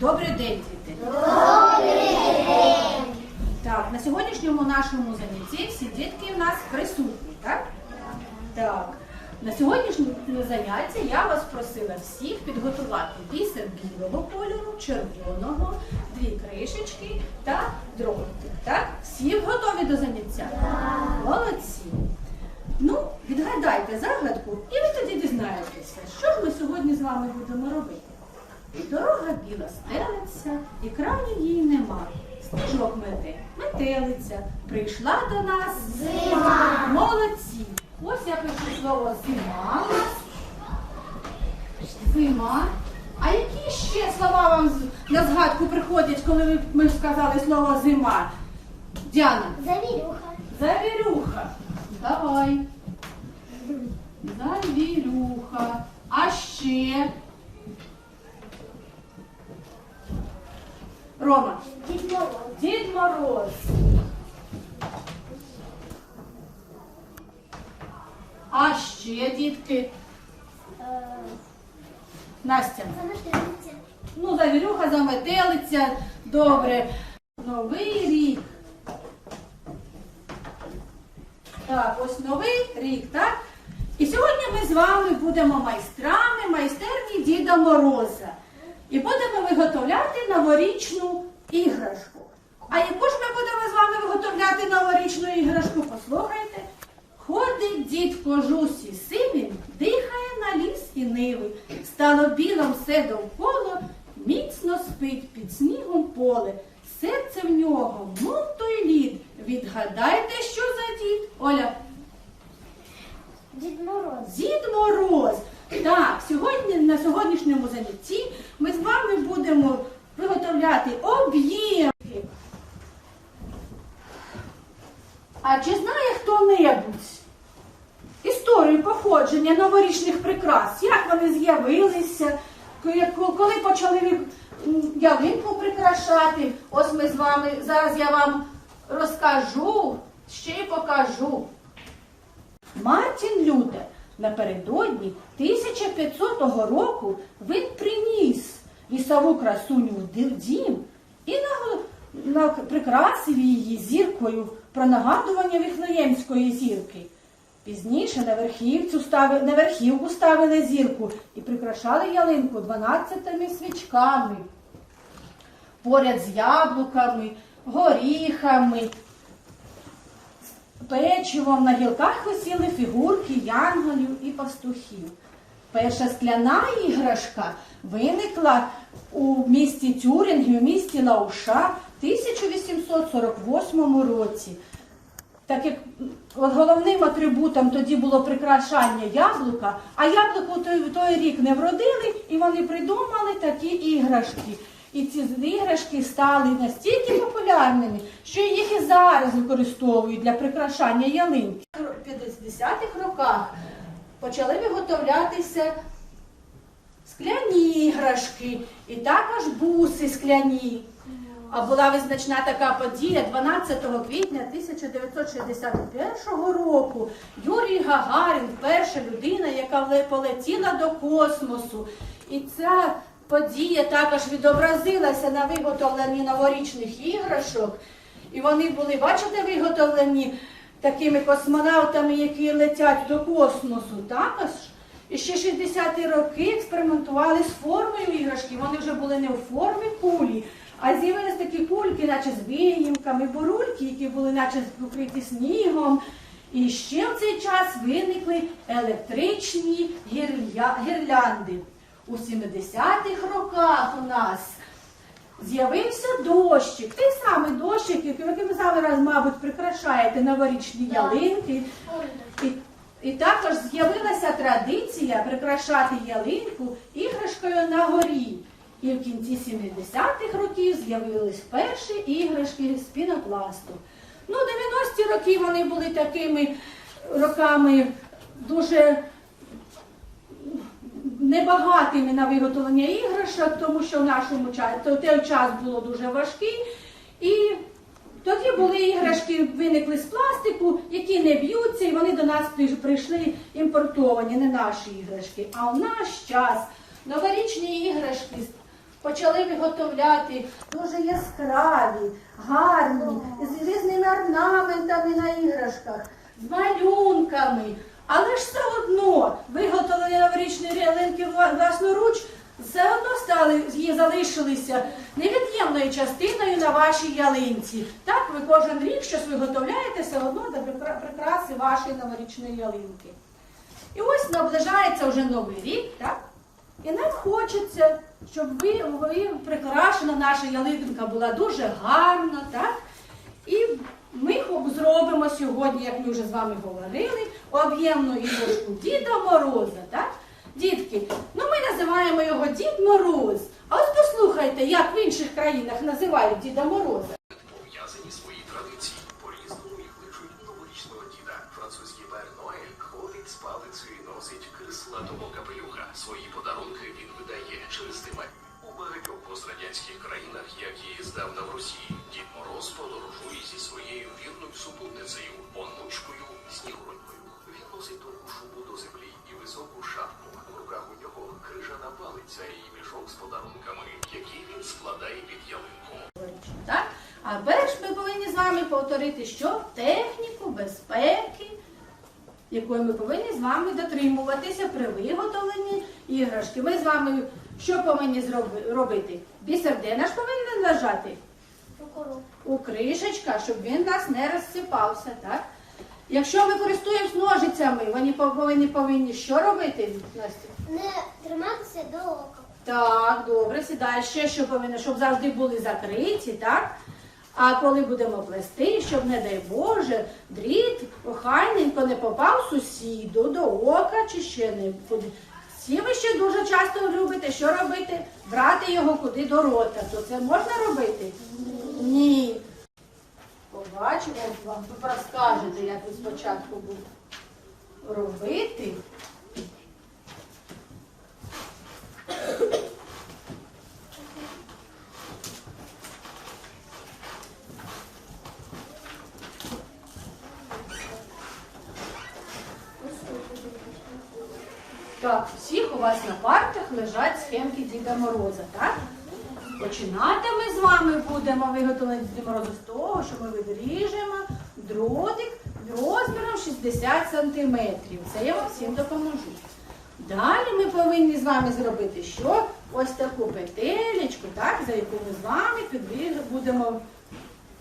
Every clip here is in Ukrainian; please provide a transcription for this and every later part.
Добрий день, діти. Добрий день. Так, на сьогоднішньому нашому занятті всі дітки в нас присутні, так? Так. На сьогоднішнє заняття я вас просила всіх підготувати бісер білого кольору, червоного, дві кришечки та дротик. Так? Всі готові до заняття? Молодці. Ну, відгадайте загадку, і ви тоді дізнаєтеся, що ж ми сьогодні з вами будемо робити. Дорога біла стелиться, і краю її нема. Сніжок мете, метелиця, прийшла до нас зима. Молодці. Ось я пишу слово зима. Зима. А які ще слова вам на згадку приходять, коли ви- ми сказали слово зима? Діана. Завірюха. Завірюха. Давай. Завірюха. А ще. Рома. Дід Мороз. Дід Мороз. А ще, дітки. Е, Настя. Заметелиця. Ну, завірюха, заметелиця. Добре. Новий рік. Так, ось новий рік, так? І сьогодні ми з вами будемо майстрами майстерні Діда Мороза. І будемо виготовляти новорічну іграшку. А яку ж ми будемо з вами виготовляти новорічну іграшку? Послухайте. Ходить дід кожусі сивим, дихає на ліс і ниви. Стало білом все довкола, міцно спить під снігом поле. Серце в нього, мов той лід. Відгадайте, що за дід? Оля, Дід Мороз. Дід Мороз. Так, сьогодні на сьогоднішньому занятті ми з вами будемо виготовляти об'ємки. А чи знає хто-небудь історію походження новорічних прикрас? Як вони з'явилися? Ко- Коли почали ви, м, ялинку прикрашати? Ось ми з вами зараз я вам розкажу, ще й покажу. Мартін Лютер напередодні 1500 року він приніс лісову красуню в дім і прикрасив її зіркою про нагадування Віфлеємської зірки. Пізніше на, верхівцю стави, на верхівку ставили зірку і прикрашали ялинку 12 свічками поряд з яблуками, горіхами, печивом на гілках висіли фігурки янголів і пастухів. Перша скляна іграшка виникла у місті Тюрінгі, у місті Лауша в 1848 році. Так як головним атрибутом тоді було прикрашання яблука, а яблуко в той, той рік не вродили, і вони придумали такі іграшки. І ці іграшки стали настільки популярними, що їх і зараз використовують для прикрашання ялинки. У 50-х роках почали виготовлятися скляні іграшки і також буси скляні. А була визначна така подія 12 квітня 1961 року. Юрій Гагарін, перша людина, яка полетіла до космосу. І ця подія також відобразилася на виготовленні новорічних іграшок. І вони були, бачите, виготовлені такими космонавтами, які летять до космосу. Також і ще 60-ті роки експериментували з формою іграшки. Вони вже були не в формі кулі, а з'явились такі кульки, наче з виїмками, бурульки, які були наче покриті снігом. І ще в цей час виникли електричні гірля- гірлянди. У 70-х роках у нас з'явився дощик, той самий дощик, який ви зараз, мабуть, прикрашаєте новорічні ялинки. І, і також з'явилася традиція прикрашати ялинку іграшкою на горі. І в кінці 70-х років з'явились перші іграшки з пінопласту. Ну, 90-ті роки вони були такими роками дуже небагатими на виготовлення іграшок, тому що в нашому часі той час було дуже важкий. І тоді були іграшки, виникли з пластику, які не б'ються, і вони до нас прийшли імпортовані, не наші іграшки. А в наш час новорічні іграшки почали виготовляти дуже яскраві, гарні, з різними орнаментами на іграшках, з малюнками. Але ж все одно виготовлені новорічні ялинки власноруч все одно стали залишилися невід'ємною частиною на вашій ялинці. Так, ви кожен рік щось виготовляєте все одно до прикраси вашої новорічної ялинки. І ось наближається вже новий рік, так? І нам хочеться, щоб ви, ви прикрашена наша ялинка була дуже гарна, так? І ми зробимо сьогодні, як ми вже з вами говорили, об'ємну іграшку Діда Мороза, так? Дітки, ну ми називаємо його Дід Мороз. А ось послухайте, як в інших країнах називають Діда Мороза. Якої ми повинні з вами дотримуватися при виготовленні іграшки. Ми з вами що повинні зроби- робити? Бісер де наш повинен лежати? У кришечка, щоб він у нас не розсипався. Так? Якщо ми користуємось ножицями, вони повинні, повинні що робити, Настя? Не триматися до ока. Так, добре, сідай ще, що повинно, щоб завжди були закриті, так? А коли будемо плести, щоб, не дай Боже, дріт охайненько не попав сусіду до ока чи ще не куди. Всі ви ще дуже часто любите, що робити? Брати його куди до рота. То це можна робити? Ні. Побачимо, вам ви розкажете, як ви спочатку будете робити. Так, всіх у вас на партах лежать схемки Діда Мороза, так? Починати ми з вами будемо виготовлення Діда Мороза з того, що ми відріжемо дротик розміром 60 сантиметрів. Це я вам всім допоможу. Далі ми повинні з вами зробити що? Ось таку петелечку, так, за яку ми з вами будемо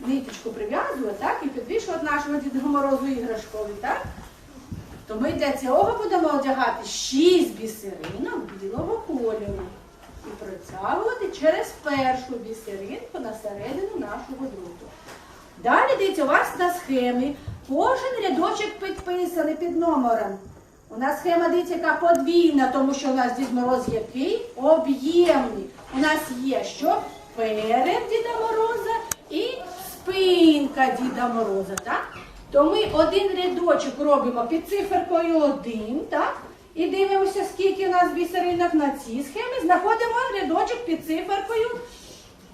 ниточку прив'язувати, так, і підвішувати нашого Діда Морозу іграшковий, так? То ми для цього будемо одягати шість бісеринок білого кольору і протягувати через першу бісеринку на середину нашого дроту. Далі дивіться, у вас на схемі кожен рядочок підписаний під номером. У нас схема дивіться, яка подвійна, тому що у нас Дід Мороз який об'ємний. У нас є що перед Діда Мороза і спинка Діда Мороза. Так? То ми один рядочок робимо під циферкою 1, так? І дивимося, скільки у нас бісеринок на цій схемі. Знаходимо рядочок під циферкою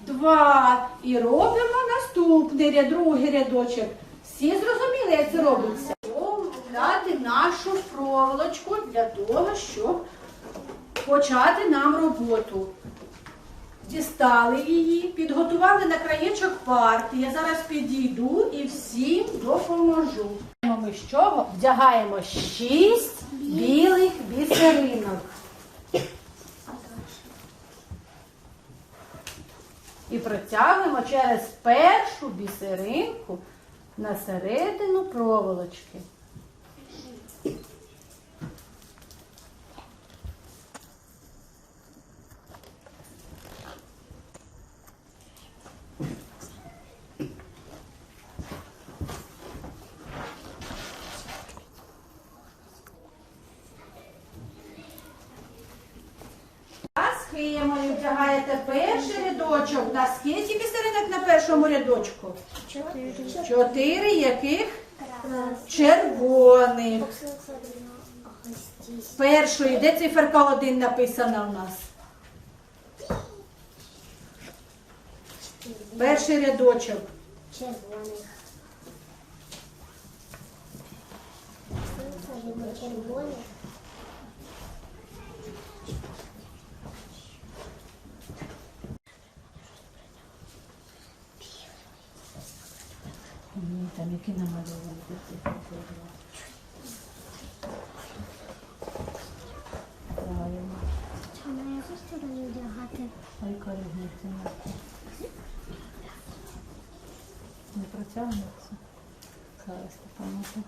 2. І робимо наступний ряд, другий рядочок. Всі зрозуміли, як це робиться? Взяти нашу проволочку для того, щоб почати нам роботу. Дістали її, підготували на краєчок парти. Я зараз підійду і всім допоможу. Ми з чого? Вдягаємо шість білих бісеринок. І протягуємо через першу бісеринку на середину проволочки. За схемою вдягаєте перший рядочок. На скільки бісеринок на першому рядочку? Чотири. Чотири яких? Червоних. З першої, де циферка 1 написана у нас? Перший рядочок. Червоних. Червоних. Правильно. А на яку сторону одягати? Яка різниця? Не протягнеться? Зараз допоможу.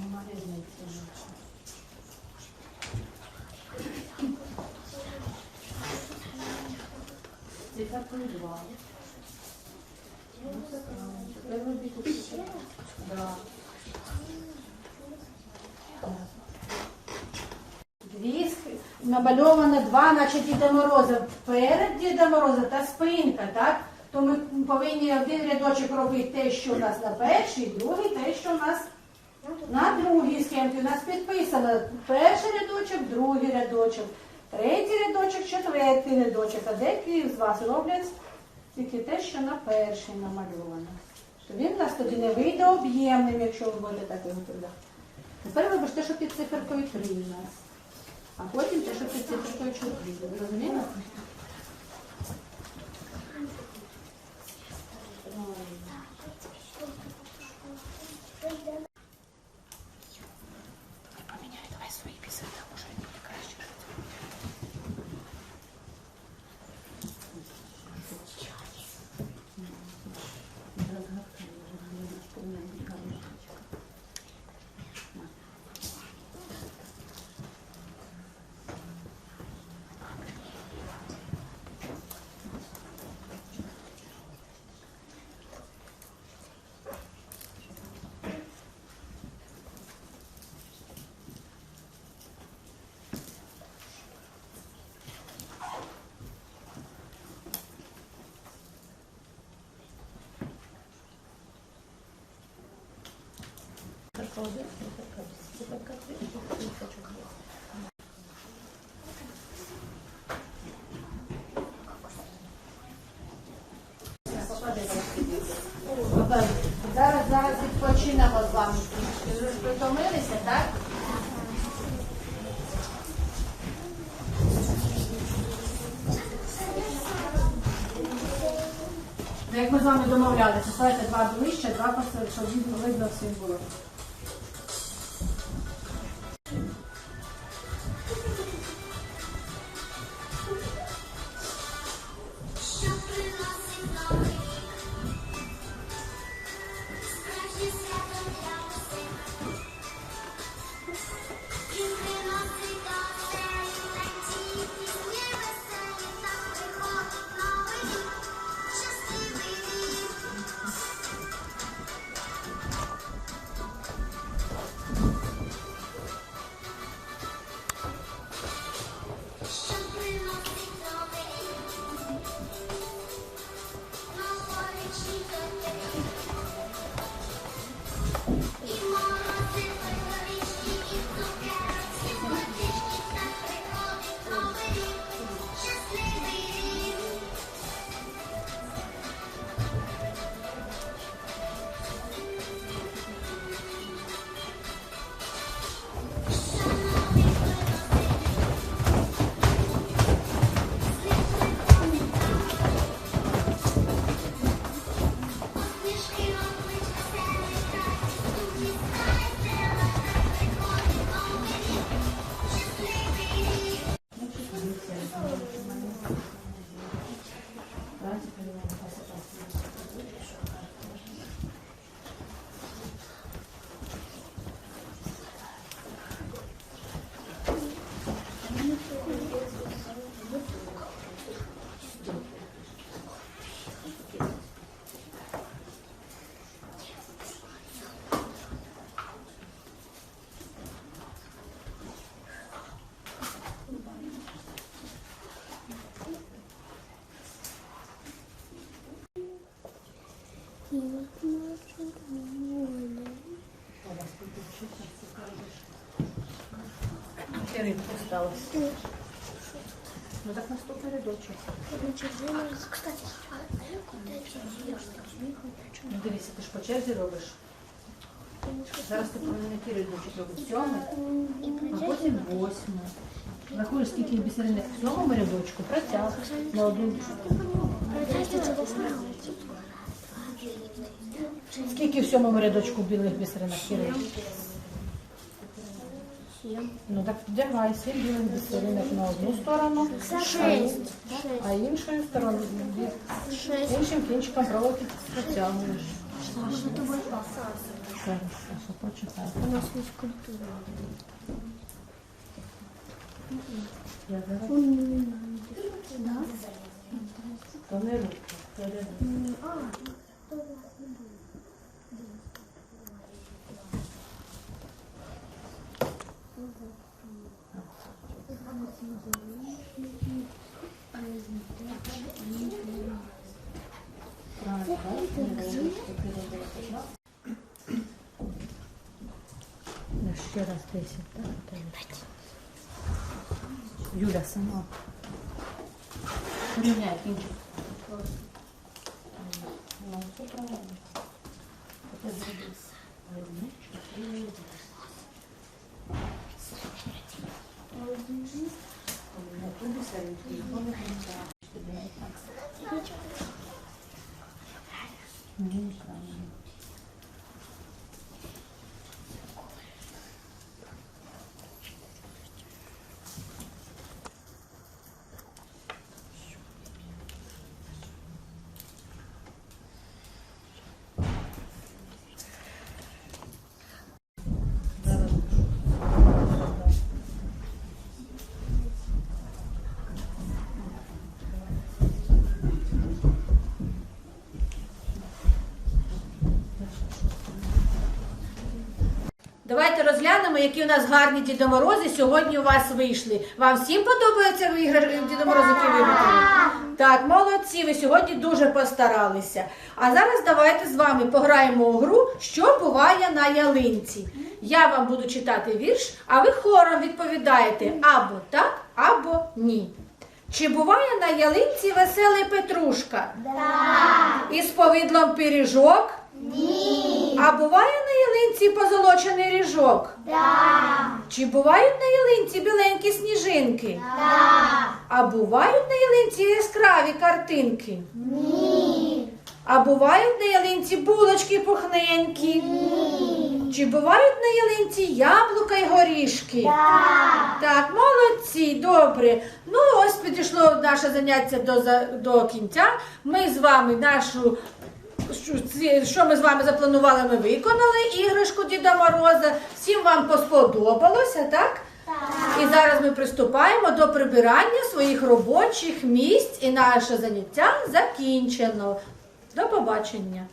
Нема різниці. Це так і два. Ну, це правильно. Треба робити ще. Дві намальовано два, наче Діда Мороза. Перед Діда Мороза та спинка, так? То ми повинні один рядочок робити те, що у нас на першій, другий те, що у нас на другій схемці. У нас підписано перший рядочок, другий рядочок, третій рядочок, четвертий рядочок. А деякі з вас роблять тільки те, що на першій намальовано. То він у нас тоді не вийде об'ємним, якщо ви будете так його туди. Тепер вибачте, що під циферкою 3 у нас. А потім те, що під циферкою 4. Ви розумієте? Циферка один, циферка два. Циферка три, циферка чотири. Добре. Зараз, зараз відпочинемо з вами. Ви притомилися, так? Ну, Як ми з вами домовлялися, ставайте два ближче, два посередині, щоб видно всім було. Рибку. Ну так наступний рядочок. Кстати, Ну дивися, ти ж по черзі робиш. Зараз ти повинен який рядочок робити? Сьомий, а потім восьмий. Рахуєш, скільки бісеринок в сьомому рядочку, протяг на одну. Скільки в сьомому рядочку білих бісеринок Кирил? Ну так вдягай сім білих бісеринок на одну сторону, Шесть. а іншою стороною іншим кінчиком проводки протягуєш. Зараз, Саша, почекай. У нас физкультура. Я зараз Да? то не руки. то рядок. Правильно, так? Ну, Ще раз 10, так? так. Юля сама. Порівняй кінчик. Ну, все правильно. Це. Чотири, Одне, туди серединки, одне кінця. Чотири, так. Ну, правильно. Зараз. Давайте розглянемо, які у нас гарні Дідо Морози сьогодні у вас вийшли. Вам всім подобаються ігри Дідо Морози, які ви виготовили? Так, молодці, ви сьогодні дуже постаралися. А зараз давайте з вами пограємо у гру, що буває на ялинці. Я вам буду читати вірш, а ви хором відповідаєте або так, або ні. Чи буває на ялинці веселий Петрушка? Так. Із повідлом пиріжок? А буває на ялинці позолочений ріжок? Так. Чи бувають на ялинці біленькі сніжинки? Так. А бувають на ялинці яскраві картинки? Ні. А бувають на ялинці булочки пухненькі? Ні. Чи бувають на ялинці яблука й горішки? Так. Так, молодці, добре. Ну, ось підійшло наше заняття до, до кінця. Ми з вами нашу що ми з вами запланували, ми виконали іграшку Діда Мороза. Всім вам сподобалося, так? І зараз ми приступаємо до прибирання своїх робочих місць, і наше заняття закінчено. До побачення.